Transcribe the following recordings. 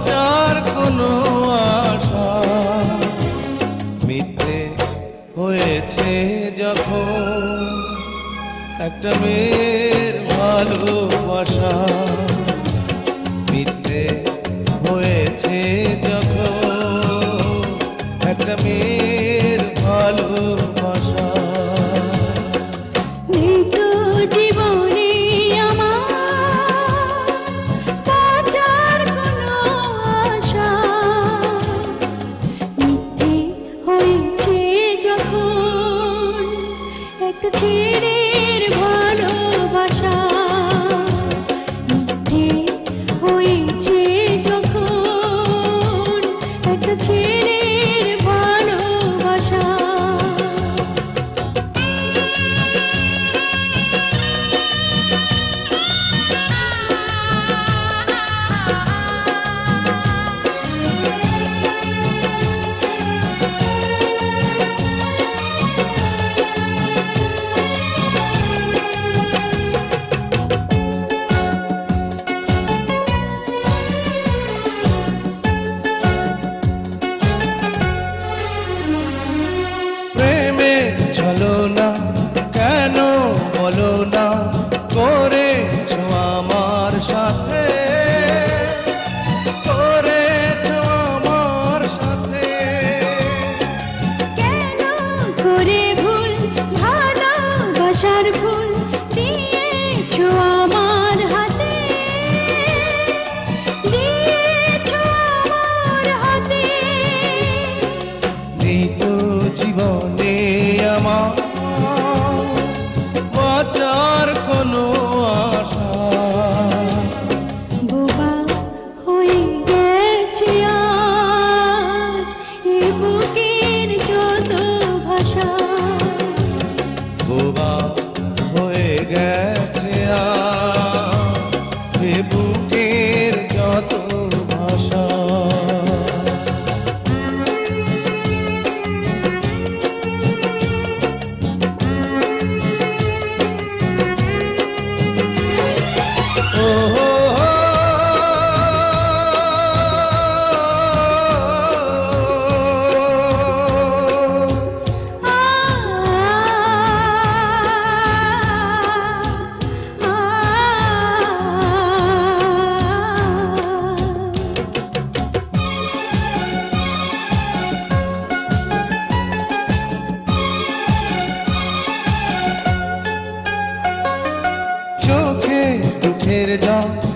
বাঁচার কোনো আশা। মিথ্যে হয়েছে যখন একটা মেয়ের ভালোবাসা। মিথ্যে হয়েছে যখন কাছে যখন একটা ছেলে নির্জন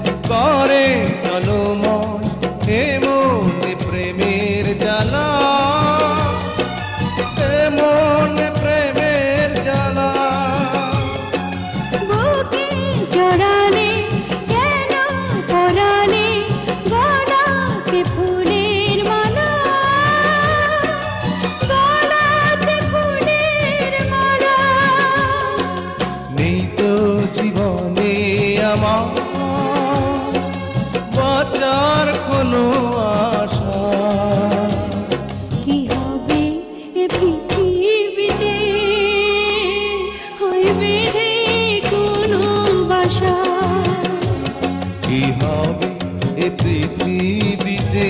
এ পৃথিবীতে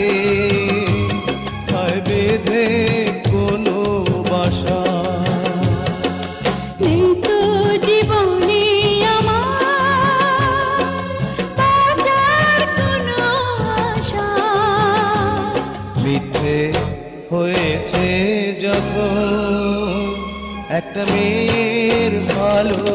হয় বেঁধে কোনো বাসা। মিথ্যে হয়েছে যখন একটা মেয়ের ভালো